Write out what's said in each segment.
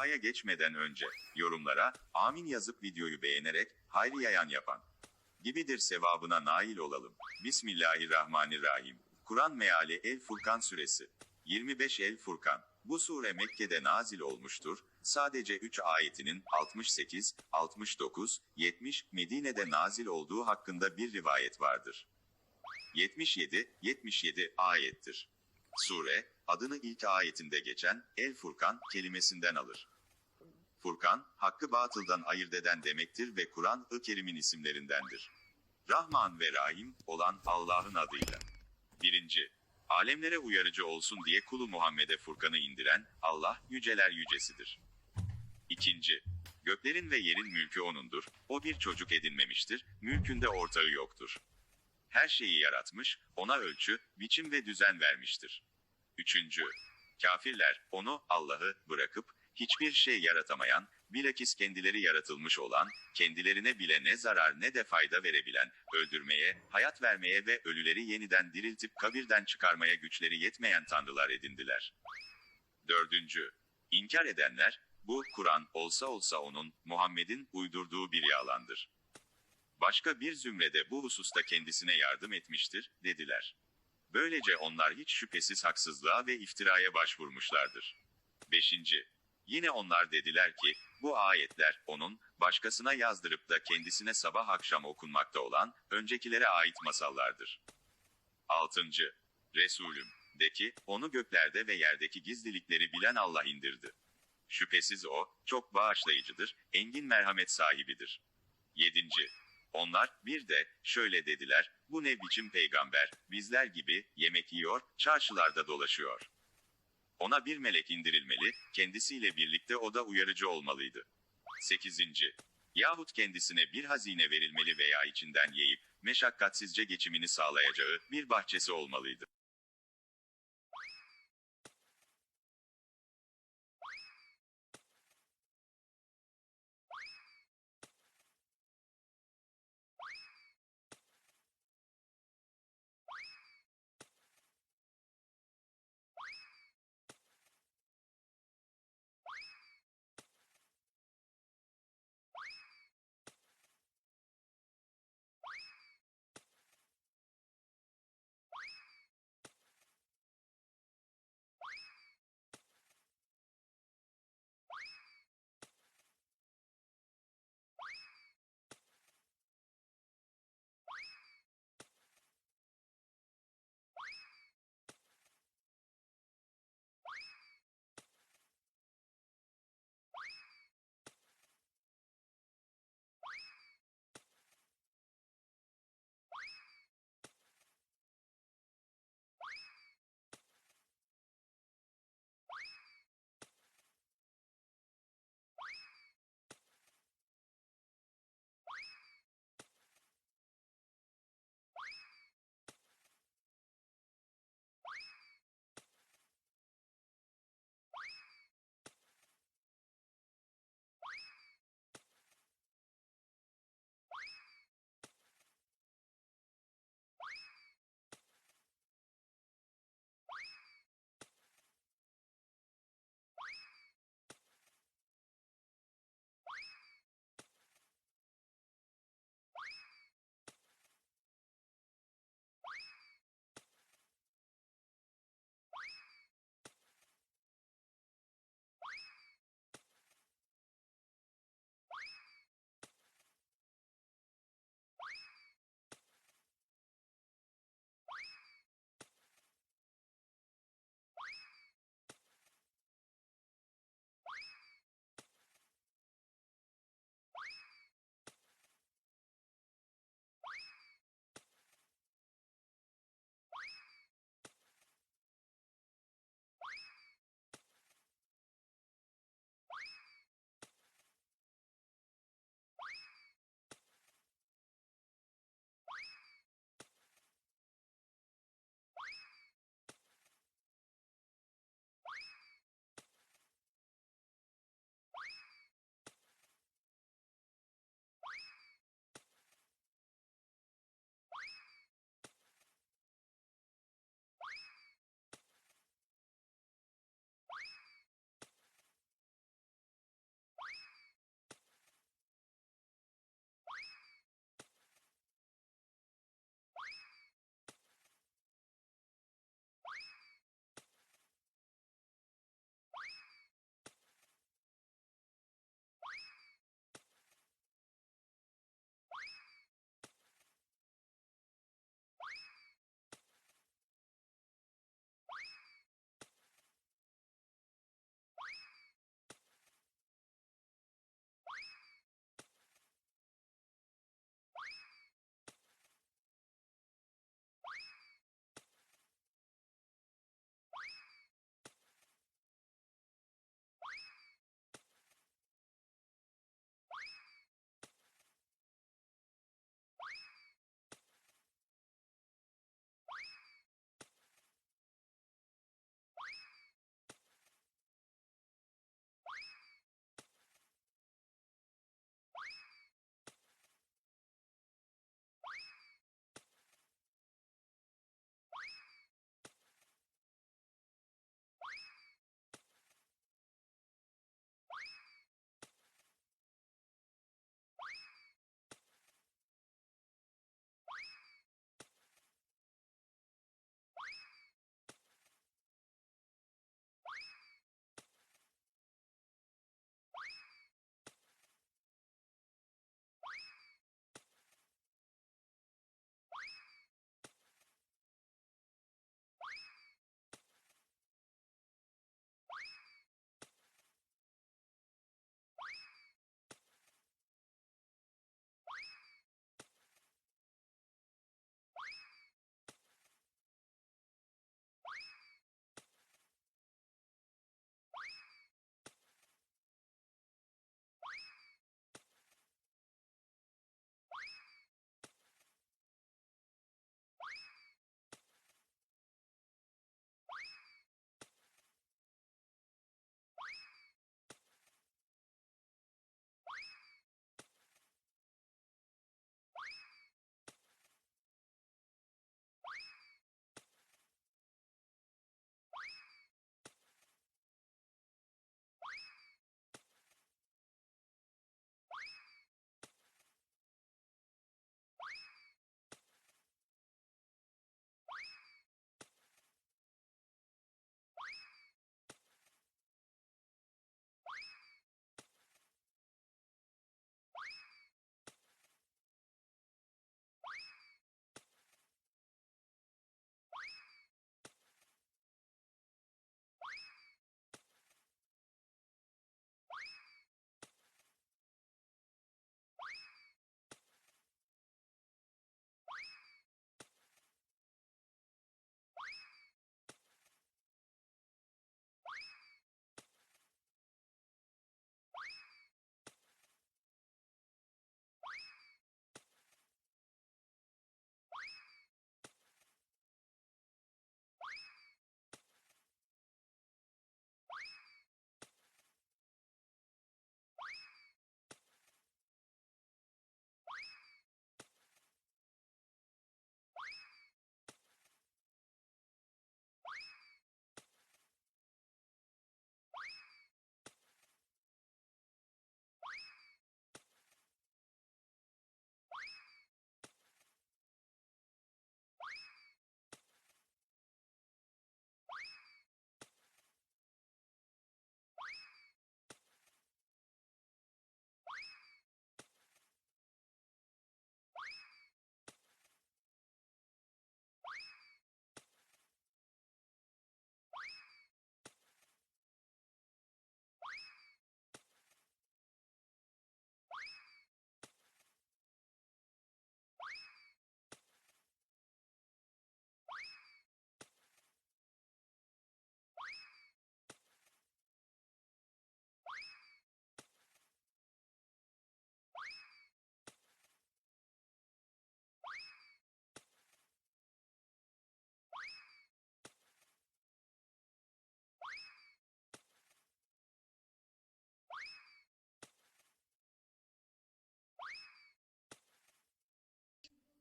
Duaya geçmeden önce, yorumlara, amin yazıp videoyu beğenerek, hayri yayan yapan gibidir sevabına nail olalım. Bismillahirrahmanirrahim. Kur'an meali El Furkan suresi. 25 El Furkan. Bu sure Mekke'de nazil olmuştur. Sadece 3 ayetinin 68, 69, 70 Medine'de nazil olduğu hakkında bir rivayet vardır. 77, 77 ayettir. Sure, adını ilk ayetinde geçen El Furkan kelimesinden alır. Furkan, hakkı batıldan ayırt eden demektir ve Kur'an-ı Kerim'in isimlerindendir. Rahman ve Rahim olan Allah'ın adıyla. Birinci, alemlere uyarıcı olsun diye kulu Muhammed'e Furkan'ı indiren Allah yüceler yücesidir. İkinci, göklerin ve yerin mülkü O'nundur, O bir çocuk edinmemiştir, mülkünde ortağı yoktur. Her şeyi yaratmış, ona ölçü, biçim ve düzen vermiştir. Üçüncü, kafirler, onu, Allah'ı, bırakıp, hiçbir şey yaratamayan, bilakis kendileri yaratılmış olan, kendilerine bile ne zarar ne de fayda verebilen, öldürmeye, hayat vermeye ve ölüleri yeniden diriltip kabirden çıkarmaya güçleri yetmeyen tanrılar edindiler. Dördüncü, inkar edenler, bu Kur'an olsa olsa onun, Muhammed'in uydurduğu bir yalandır. Başka bir zümrede bu hususta kendisine yardım etmiştir, dediler. Böylece onlar hiç şüphesiz haksızlığa ve iftiraya başvurmuşlardır. 5. Yine onlar dediler ki, bu ayetler, onun, başkasına yazdırıp da kendisine sabah akşam okunmakta olan, öncekilere ait masallardır. 6. Resulüm, de ki, onu göklerde ve yerdeki gizlilikleri bilen Allah indirdi. Şüphesiz o, çok bağışlayıcıdır, engin merhamet sahibidir. 7. Onlar, bir de, şöyle dediler, bu ne biçim peygamber, bizler gibi, yemek yiyor, çarşılarda dolaşıyor. Ona bir melek indirilmeli, kendisiyle birlikte o da uyarıcı olmalıydı. 8. Yahut kendisine bir hazine verilmeli veya içinden yiyip, meşakkatsizce geçimini sağlayacağı bir bahçesi olmalıydı.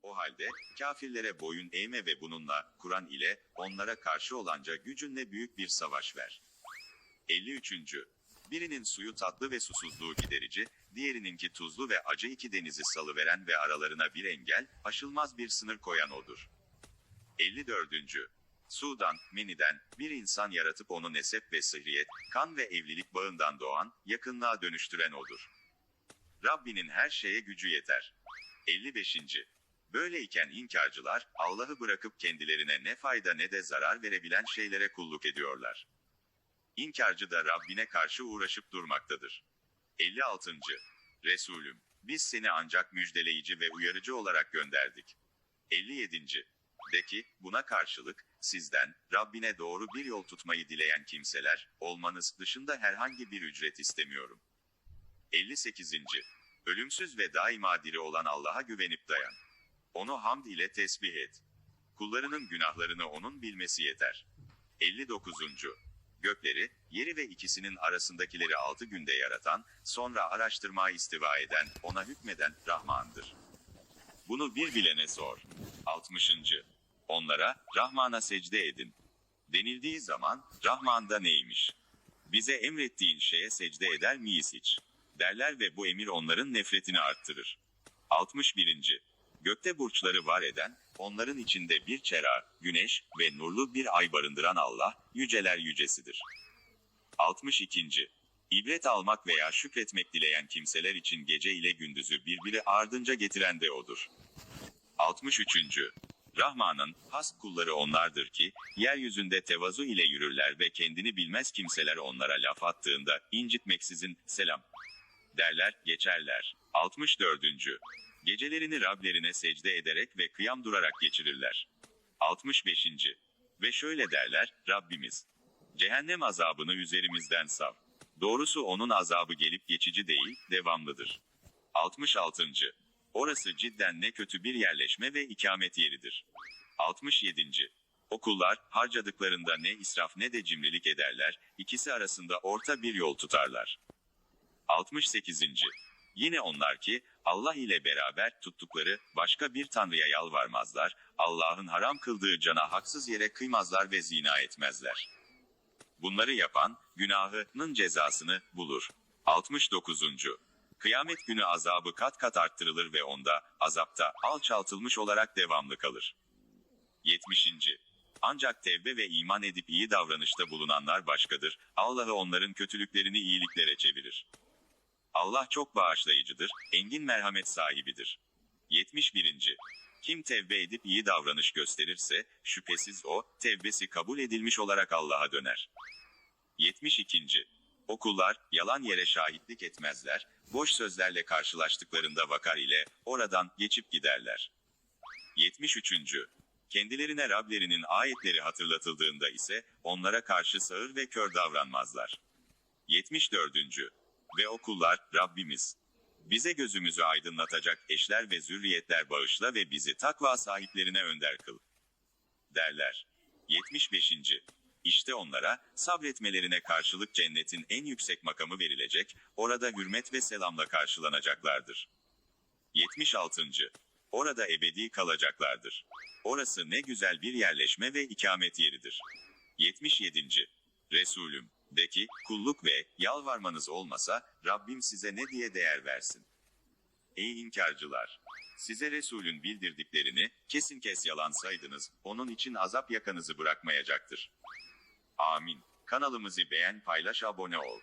O halde, kafirlere boyun eğme ve bununla, Kur'an ile, onlara karşı olanca gücünle büyük bir savaş ver. 53. Birinin suyu tatlı ve susuzluğu giderici, diğerininki tuzlu ve acı iki denizi salıveren ve aralarına bir engel, aşılmaz bir sınır koyan odur. 54. Sudan, meniden, bir insan yaratıp onu nesep ve sıhriyet, kan ve evlilik bağından doğan, yakınlığa dönüştüren odur. Rabbinin her şeye gücü yeter. 55. Böyleyken inkarcılar, Allah'ı bırakıp kendilerine ne fayda ne de zarar verebilen şeylere kulluk ediyorlar. İnkarcı da Rabbine karşı uğraşıp durmaktadır. 56. Resulüm, biz seni ancak müjdeleyici ve uyarıcı olarak gönderdik. 57. De ki, buna karşılık, sizden, Rabbine doğru bir yol tutmayı dileyen kimseler, olmanız dışında herhangi bir ücret istemiyorum. 58. Ölümsüz ve daima diri olan Allah'a güvenip dayan. Onu hamd ile tesbih et. Kullarının günahlarını onun bilmesi yeter. 59. Gökleri, yeri ve ikisinin arasındakileri altı günde yaratan, sonra araştırmaya istiva eden, ona hükmeden Rahman'dır. Bunu bir bilene sor. 60. Onlara, Rahman'a secde edin. Denildiği zaman, Rahman da neymiş? Bize emrettiğin şeye secde eder miyiz hiç? Derler ve bu emir onların nefretini arttırır. 61. Gökte burçları var eden, onların içinde bir çera, güneş ve nurlu bir ay barındıran Allah, yüceler yücesidir. 62. İbret almak veya şükretmek dileyen kimseler için gece ile gündüzü birbiri ardınca getiren de odur. 63. Rahman'ın has kulları onlardır ki, yeryüzünde tevazu ile yürürler ve kendini bilmez kimseler onlara laf attığında, incitmeksizin, selam derler, geçerler. 64. Gecelerini Rablerine secde ederek ve kıyam durarak geçirirler. 65. Ve şöyle derler, Rabbimiz, cehennem azabını üzerimizden sav. Doğrusu onun azabı gelip geçici değil, devamlıdır. 66. Orası cidden ne kötü bir yerleşme ve ikamet yeridir. 67. Okullar, harcadıklarında ne israf ne de cimrilik ederler, ikisi arasında orta bir yol tutarlar. 68. Yine onlar ki, Allah ile beraber tuttukları başka bir tanrıya yalvarmazlar, Allah'ın haram kıldığı cana haksız yere kıymazlar ve zina etmezler. Bunları yapan, günahının cezasını bulur. 69. Kıyamet günü azabı kat kat arttırılır ve onda, azapta, alçaltılmış olarak devamlı kalır. 70. Ancak tevbe ve iman edip iyi davranışta bulunanlar başkadır, Allah'ı onların kötülüklerini iyiliklere çevirir. Allah çok bağışlayıcıdır, engin merhamet sahibidir. 71. Kim tevbe edip iyi davranış gösterirse, şüphesiz o, tevbesi kabul edilmiş olarak Allah'a döner. 72. Okullar, yalan yere şahitlik etmezler, boş sözlerle karşılaştıklarında vakar ile, oradan geçip giderler. 73. Kendilerine Rablerinin ayetleri hatırlatıldığında ise, onlara karşı sağır ve kör davranmazlar. 74. Ve okullar, Rabbimiz. Bize gözümüzü aydınlatacak eşler ve zürriyetler bağışla ve bizi takva sahiplerine önder kıl. Derler. 75. İşte onlara, sabretmelerine karşılık cennetin en yüksek makamı verilecek, orada hürmet ve selamla karşılanacaklardır. 76. Orada ebedi kalacaklardır. Orası ne güzel bir yerleşme ve ikamet yeridir. 77. Resulüm, de ki, kulluk ve yalvarmanız olmasa, Rabbim size ne diye değer versin? Ey inkarcılar! Size Resulün bildirdiklerini, kesin kes yalansaydınız, onun için azap yakanızı bırakmayacaktır. Amin. Kanalımızı beğen, paylaş, abone ol.